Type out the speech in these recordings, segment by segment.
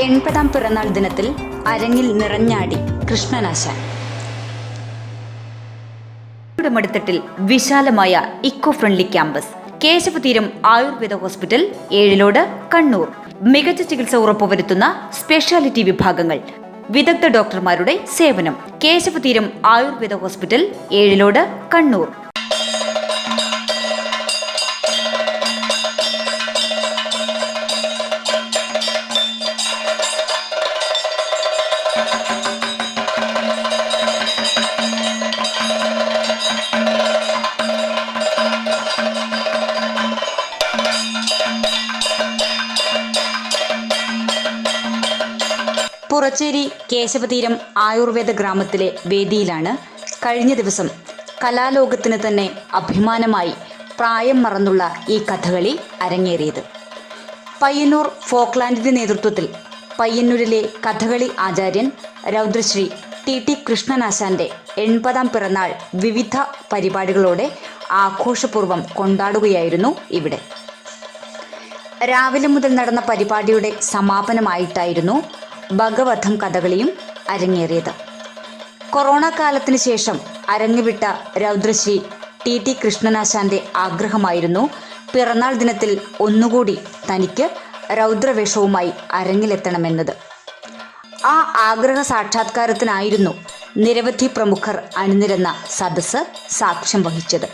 എൺപതാം പിറന്നാൾ ദിനത്തിൽ അരങ്ങിൽ നിറഞ്ഞാടി കൃഷ്ണനാശാൻ. യുടെ വിശാലമായ eco friendly campus Keshavatheeram Ayurveda hospital Ezhilode Kannur. മികച്ച ചികിത്സ ഉറപ്പുവരുത്തുന്ന സ്പെഷ്യാലിറ്റി വിഭാഗങ്ങൾ വിദഗ്ധ ഡോക്ടർമാരുടെ സേവനം കേശവതീരം ആയുർവേദ ഹോസ്പിറ്റൽ ഏഴിലോട് കണ്ണൂർ. പുറച്ചേരി കേശവതീരം ആയുർവേദ ഗ്രാമത്തിലെ വേദിയിലാണ് കഴിഞ്ഞ ദിവസം കലാലോകത്തിന് തന്നെ അഭിമാനമായി പ്രായം മറന്നുള്ള ഈ കഥകളി അരങ്ങേറിയത്. പയ്യന്നൂർ ഫോക്ലാൻഡിന്റെ നേതൃത്വത്തിൽ പയ്യന്നൂരിലെ കഥകളി ആചാര്യൻ രൗദ്രശ്രീ ടി ടി കൃഷ്ണനാശാന്റെ എൺപതാം പിറന്നാൾ വിവിധ പരിപാടികളോടെ ആഘോഷപൂർവം കൊണ്ടാടുകയായിരുന്നു ഇവിടെ. രാവിലെ മുതൽ നടന്ന പരിപാടിയുടെ സമാപനമായിട്ടായിരുന്നു ഭഗവധം കഥകളിയും അരങ്ങേറിയത്. കൊറോണ കാലത്തിന് ശേഷം അരങ്ങുവിട്ട രൗദ്രശ്രീ ടി ടി കൃഷ്ണനാശാന്റെ ആഗ്രഹമായിരുന്നു പിറന്നാൾ ദിനത്തിൽ ഒന്നുകൂടി തനിക്ക് രൗദ്രവേഷവുമായി അരങ്ങിലെത്തണമെന്നത്. ആ ആഗ്രഹ സാക്ഷാത്കാരത്തിനായിരുന്നു നിരവധി പ്രമുഖർ അണിനിരന്ന സദസ്സ് സാക്ഷ്യം വഹിച്ചത്.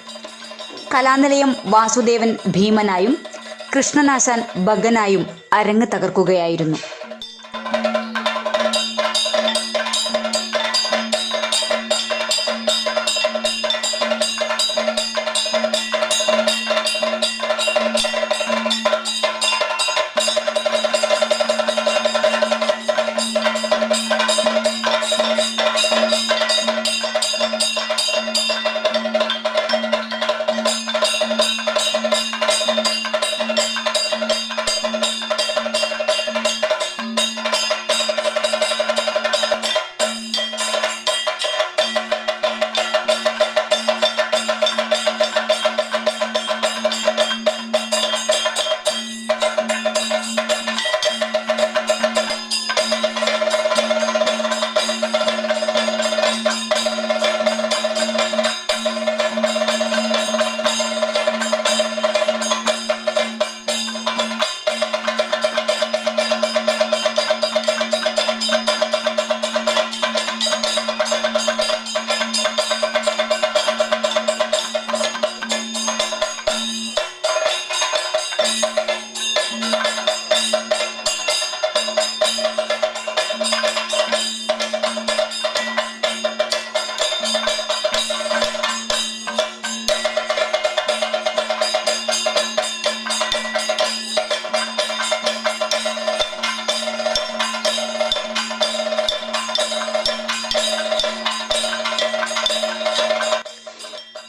കലാനിലയം വാസുദേവൻ ഭീമനായും കൃഷ്ണനാശാൻ ഭഗനായും അരങ്ങ് തകർക്കുകയായിരുന്നു.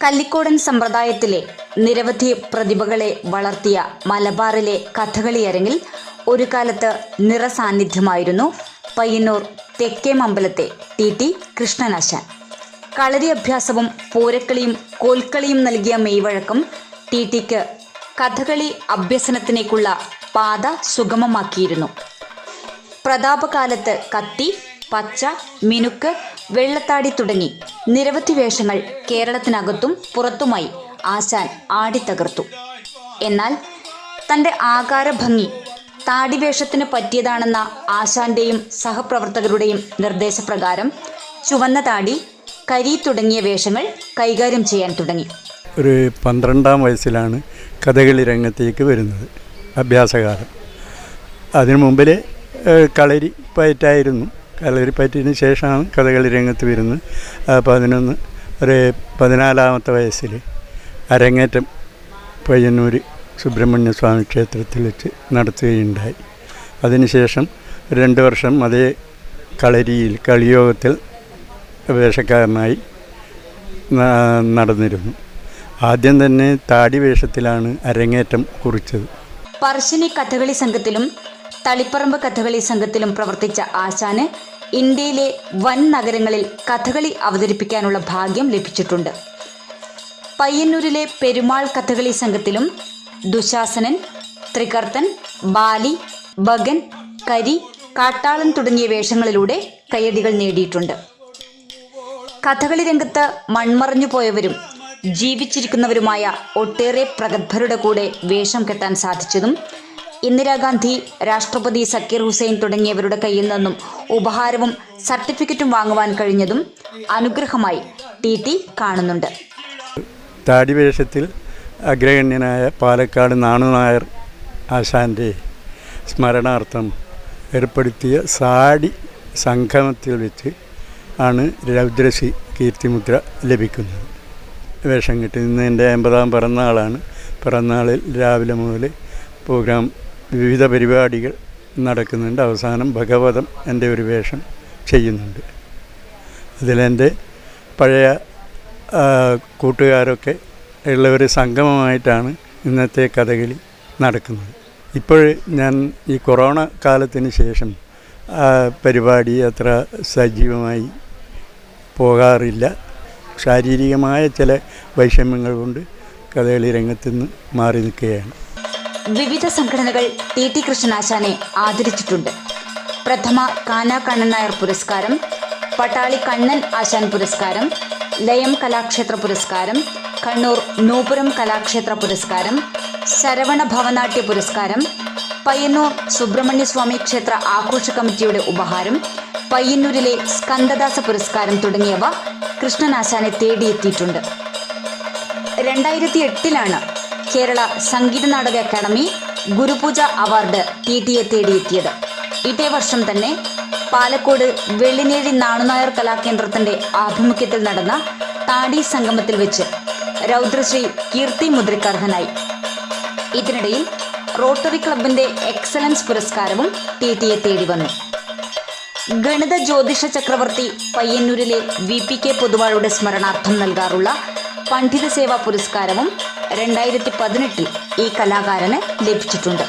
കല്ലിക്കോടൻ സമ്പ്രദായത്തിലെ നിരവധി പ്രതിഭകളെ വളർത്തിയ മലബാറിലെ കഥകളി അരങ്ങിൽ ഒരു കാലത്ത് നിറസാന്നിധ്യമായിരുന്നു പയ്യന്നൂർ തെക്കേമമ്പലത്തെ ടി ടി കൃഷ്ണനാശാൻ. കളരി അഭ്യാസവും പൂരക്കളിയും കോൽക്കളിയും നൽകിയ മെയ്വഴക്കം ടി ടിക്ക് കഥകളി അഭ്യസനത്തിനേക്കുള്ള പാത സുഗമമാക്കിയിരുന്നു. പ്രതാപകാലത്ത് കത്തി പച്ച മിനുക്ക് വെള്ളത്താടി തുടങ്ങി നിരവധി വേഷങ്ങൾ കേരളത്തിനകത്തും പുറത്തുമായി ആശാൻ ആടിത്തകർത്തു. എന്നാൽ തന്റെ ആകാരഭംഗി താടിവേഷത്തിന് പറ്റിയതാണെന്ന ആശാന്റെയും സഹപ്രവർത്തകരുടെയും നിർദ്ദേശപ്രകാരം ചുവന്ന താടി കരി തുടങ്ങിയ വേഷങ്ങൾ കൈകാര്യം ചെയ്യാൻ തുടങ്ങി. ഒരു പന്ത്രണ്ടാം വയസ്സിലാണ് കഥകളി രംഗത്തേക്ക് വരുന്നത് അഭ്യാസകാലം. അതിനു മുമ്പിൽ കളരി പയറ്റായിരുന്നു. കളരി പയറ്റിന് ശേഷമാണ് കഥകളി രംഗത്ത് വരുന്നത്. പതിനൊന്ന് ഒരു പതിനാലാമത്തെ വയസ്സിൽ അരങ്ങേറ്റം പയ്യന്നൂർ സുബ്രഹ്മണ്യ സ്വാമി ക്ഷേത്രത്തിൽ വെച്ച് നടത്തുകയുണ്ടായി. അതിനുശേഷം രണ്ട് വർഷം അതേ കളരിയിൽ കളിയോഗത്തിൽ വേഷക്കാരനായി നടന്നിരുന്നു. ആദ്യം തന്നെ താടി വേഷത്തിലാണ് അരങ്ങേറ്റം കുറിച്ചത്. പറശ്ശിനി കഥകളി സംഘത്തിലും തളിപ്പറമ്പ് കഥകളി സംഘത്തിലും പ്രവർത്തിച്ച ആശാന് ഇന്ത്യയിലെ വൻ നഗരങ്ങളിൽ കഥകളി അവതരിപ്പിക്കാനുള്ള ഭാഗ്യം ലഭിച്ചിട്ടുണ്ട്. പയ്യന്നൂരിലെ പെരുമാൾ കഥകളി സംഘത്തിലും ദുശാസനൻ ത്രികർത്തൻ ബാലി ഭഗൻ കരി കാട്ടാളൻ തുടങ്ങിയ വേഷങ്ങളിലൂടെ കയ്യടികൾ നേടിയിട്ടുണ്ട്. കഥകളി രംഗത്ത് മൺമറഞ്ഞു പോയവരും ജീവിച്ചിരിക്കുന്നവരുമായ ഒട്ടേറെ പ്രഗത്ഭരുടെ കൂടെ വേഷം കെട്ടാൻ സാധിച്ചതും ഇന്ദിരാഗാന്ധി രാഷ്ട്രപതി സക്കീർ ഹുസൈൻ തുടങ്ങിയവരുടെ കയ്യിൽ നിന്നും ഉപഹാരവും സർട്ടിഫിക്കറ്റും വാങ്ങുവാൻ കഴിഞ്ഞതും അനുഗ്രഹമായി ടി ടി കാണുന്നുണ്ട്. താടിവേഷത്തിൽ അഗ്രഗണ്യനായ പാലക്കാട് നാണുനായർ ആശാന്റെ സ്മരണാർത്ഥം ഏർപ്പെടുത്തിയ സാടി സംഗമത്തിൽ വെച്ച് ആണ് രൗദ്രശ്രീ കീർത്തിമുദ്ര ലഭിക്കുന്നത്. വേഷം കിട്ടി ഇന്ന് എന്റെ എൺപതാം പിറന്നാളാണ്. പിറന്നാളിൽ രാവിലെ മുതൽ പ്രോഗ്രാം വിവിധ പരിപാടികൾ നടക്കുന്നുണ്ട്. അവസാനം ഭഗവതം എന്റെ ഒരു വേഷം ചെയ്യുന്നുണ്ട്. അതിലെന്റെ പഴയ കൂട്ടുകാരൊക്കെ ഉള്ള ഒരു സംഗമമായിട്ടാണ് ഇന്നത്തെ കഥകളി നടക്കുന്നത്. ഇപ്പോൾ ഞാൻ ഈ കൊറോണ കാലത്തിന് ശേഷം പരിപാടി അത്ര സജീവമായി പോകാറില്ല. ശാരീരികമായ ചില വൈഷമ്യങ്ങൾ കൊണ്ട് കഥകളി രംഗത്തുനിന്ന് മാറി നിൽക്കുകയാണ്. വിവിധ സംഘടനകൾ ടി ടി കൃഷ്ണനാശാനെ ആദരിച്ചിട്ടുണ്ട്. പ്രഥമ കാന കണ്ണൻ നായർ പുരസ്കാരം പട്ടാളി കണ്ണൻ ആശാൻ പുരസ്കാരം ലയം കലാക്ഷേത്ര പുരസ്കാരം കണ്ണൂർ നൂപുരം കലാക്ഷേത്ര പുരസ്കാരം ശരവണ ഭവനാട്യ പുരസ്കാരം പയ്യന്നൂർ സുബ്രഹ്മണ്യസ്വാമി ക്ഷേത്ര ആഘോഷ കമ്മിറ്റിയുടെ ഉപഹാരം പയ്യന്നൂരിലെ സ്കന്ദദാസ പുരസ്കാരം തുടങ്ങിയവ കൃഷ്ണനാശാനെ തേടിയെത്തിയിട്ടുണ്ട്. രണ്ടായിരത്തി എട്ടിലാണ് Kerala Sangeetha Nataka academy Gurupooja award T ടിയെ തേടിയെത്തിയത്. ഇതേ വർഷം തന്നെ പാലക്കോട് വെള്ളിനേഴി നാണുനായർ കലാകേന്ദ്രത്തിന്റെ ആഭിമുഖ്യത്തിൽ നടന്ന താടി സംഗമത്തിൽ വെച്ച് രൗദ്രശ്രീ കീർത്തി മുദ്രക്കർഹനായി. ഇതിനിടയിൽ റോട്ടറി ക്ലബിന്റെ എക്സലൻസ് പുരസ്കാരവും ടി ടിയെ തേടി വന്നു. ഗണിത ജ്യോതിഷ ചക്രവർത്തി പയ്യന്നൂരിലെ വി പി കെ പൊതുവാളുടെ സ്മരണാർത്ഥം നൽകാറുള്ള പണ്ഡിത സേവാ പുരസ്കാരവും രണ്ടായിരത്തി പതിനെട്ടിൽ ഈ കലാകാരന് ലഭിച്ചിട്ടുണ്ട്.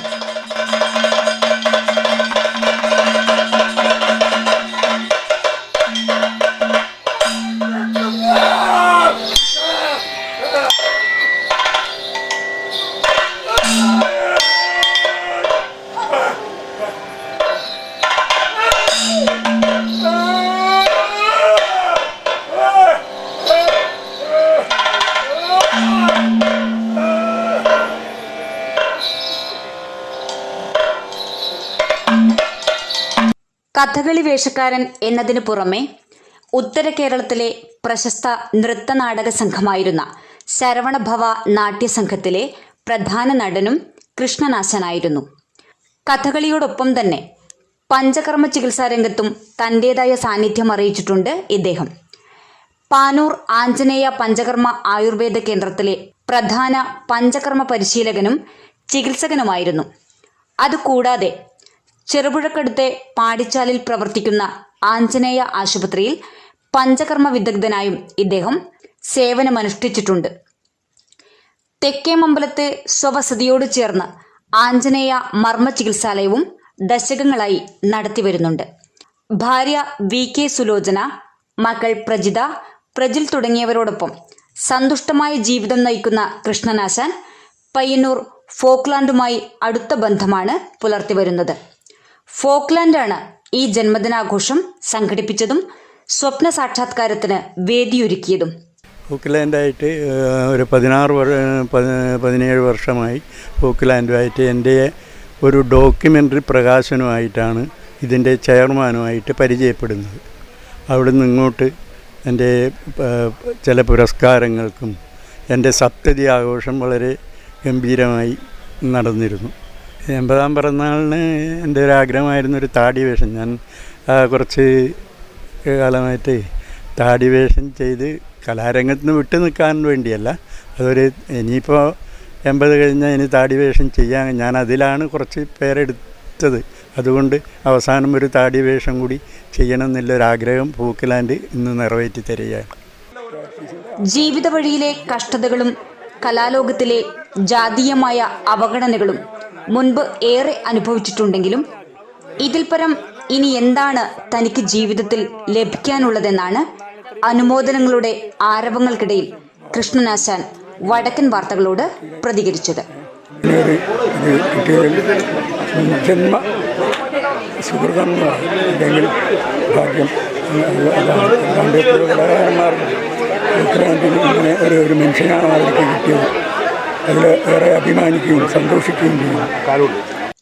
കഥകളി വേഷക്കാരൻ എന്നതിനു പുറമെ ഉത്തര കേരളത്തിലെ പ്രശസ്ത നൃത്തനാടക സംഘമായിരുന്ന ശരവണഭവ നാട്യസംഘത്തിലെ പ്രധാന നടനും കൃഷ്ണനാശനായിരുന്നു. കഥകളിയോടൊപ്പം തന്നെ പഞ്ചകർമ്മ ചികിത്സാ രംഗത്തും തന്റേതായ സാന്നിധ്യം അറിയിച്ചിട്ടുണ്ട് ഇദ്ദേഹം. പാനൂർ ആഞ്ജനേയ പഞ്ചകർമ്മ ആയുർവേദ കേന്ദ്രത്തിലെ പ്രധാന പഞ്ചകർമ്മ പരിശീലകനും ചികിത്സകനുമായിരുന്നു. അതുകൂടാതെ ചെറുപുഴക്കടുത്തെ പാടിച്ചാലിൽ പ്രവർത്തിക്കുന്ന ആഞ്ജനേയ ആശുപത്രിയിൽ പഞ്ചകർമ്മ വിദഗ്ധനായും ഇദ്ദേഹം സേവനമനുഷ്ഠിച്ചിട്ടുണ്ട്. തെക്കേ മമ്പലത്തെ സ്വവസതിയോട് ചേർന്ന് ആഞ്ജനേയ മർമ്മ ചികിത്സാലയവും ദശകങ്ങളായി നടത്തിവരുന്നുണ്ട്. ഭാര്യ വി കെ സുലോചന മകൾ പ്രജിത പ്രജിൽ തുടങ്ങിയവരോടൊപ്പം സന്തുഷ്ടമായ ജീവിതം നയിക്കുന്ന കൃഷ്ണനാശാൻ പയ്യന്നൂർ ഫോക്ലാൻഡുമായി അടുത്ത ബന്ധമാണ് പുലർത്തി വരുന്നത് ഫോക്ലാൻഡാണ് ഈ ജന്മദിനാഘോഷം സംഘടിപ്പിച്ചതും സ്വപ്ന സാക്ഷാത്കാരത്തിന് വേദിയൊരുക്കിയതും. ഫോക്ലാൻഡായിട്ട് ഒരു പതിനാറ് പതിനേഴ് വർഷമായി ഫോക്ലാൻഡുമായിട്ട് എന്റെ ഒരു ഡോക്യുമെന്ററി പ്രകാശനമായിട്ടാണ് ഇതിന്റെ ചെയർമാനുമായിട്ട് പരിചയപ്പെടുന്നത്. അവിടെ നിന്ന് ഇങ്ങോട്ട് എന്റെ ചില പുരസ്കാരങ്ങൾക്കും എന്റെ സപ്തതി ആഘോഷം വളരെ ഗംഭീരമായി നടന്നിരുന്നു. എൺപതാം പിറന്നാളിന് എന്റെ ഒരു ആഗ്രഹമായിരുന്നു ഒരു താടി വേഷം. ഞാൻ കുറച്ച് കാലമായിട്ട് താടി വേഷം ചെയ്ത് കലാരംഗത്ത് നിന്ന് വിട്ടു നിൽക്കാൻ വേണ്ടിയല്ല. അതൊരു ഇനിയിപ്പോൾ എൺപത് കഴിഞ്ഞാൽ ഇനി താടി വേഷം ചെയ്യാൻ ഞാൻ അതിലാണ് കുറച്ച് പേരെടുത്തത്. അതുകൊണ്ട് അവസാനം ഒരു താടി വേഷം കൂടി ചെയ്യണം എന്നുള്ളൊരാഗ്രഹം പൂക്കലാൻഡ് ഇന്ന് നിറവേറ്റി തരികയാണ്. ജീവിത വഴിയിലെ കഷ്ടതകളും കലാലോകത്തിലെ ജാതീയമായ അവഗണനകളും മുൻപ് ഏറെ അനുഭവിച്ചിട്ടുണ്ടെങ്കിലും ഇതിൽ പരം ഇനി എന്താണ് തനിക്ക് ജീവിതത്തിൽ ലഭിക്കാനുള്ളതെന്നാണ് അനുമോദനങ്ങളുടെ ആരവങ്ങൾക്കിടയിൽ കൃഷ്ണനാശാൻ വടക്കൻ വാർത്തകളോട് പ്രതികരിച്ചത്. ജന്മ ഒരു ഒരു മനുഷ്യനാണ് അവർക്ക് കിട്ടിയത്. അതിൽ ഏറെ അഭിമാനിക്കുകയും സന്തോഷിക്കുകയും ചെയ്യും.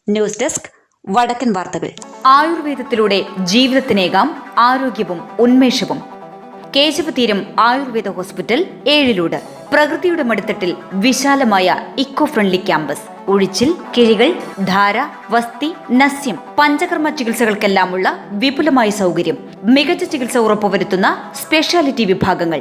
ന്യൂസ് ഡെസ്ക് വടക്കൻ വാർത്തകൾ. ആയുർവേദത്തിലൂടെ ജീവിതത്തിനേകാം ആരോഗ്യവും ഉന്മേഷവും. കേശവതീരം ആയുർവേദ ഹോസ്പിറ്റൽ ഏഴിലൂട്. പ്രകൃതിയുടെ മടിത്തട്ടിൽ വിശാലമായ ഇക്കോ ഫ്രണ്ട്ലി ക്യാമ്പസ്. ഒഴിച്ചിൽ കിഴികൾ ധാര വസ്തി നസ്യം പഞ്ചകർമ്മ ചികിത്സകൾക്കെല്ലാമുള്ള വിപുലമായ സൗകര്യം. മികച്ച ചികിത്സ ഉറപ്പുവരുത്തുന്ന സ്പെഷ്യാലിറ്റി വിഭാഗങ്ങൾ.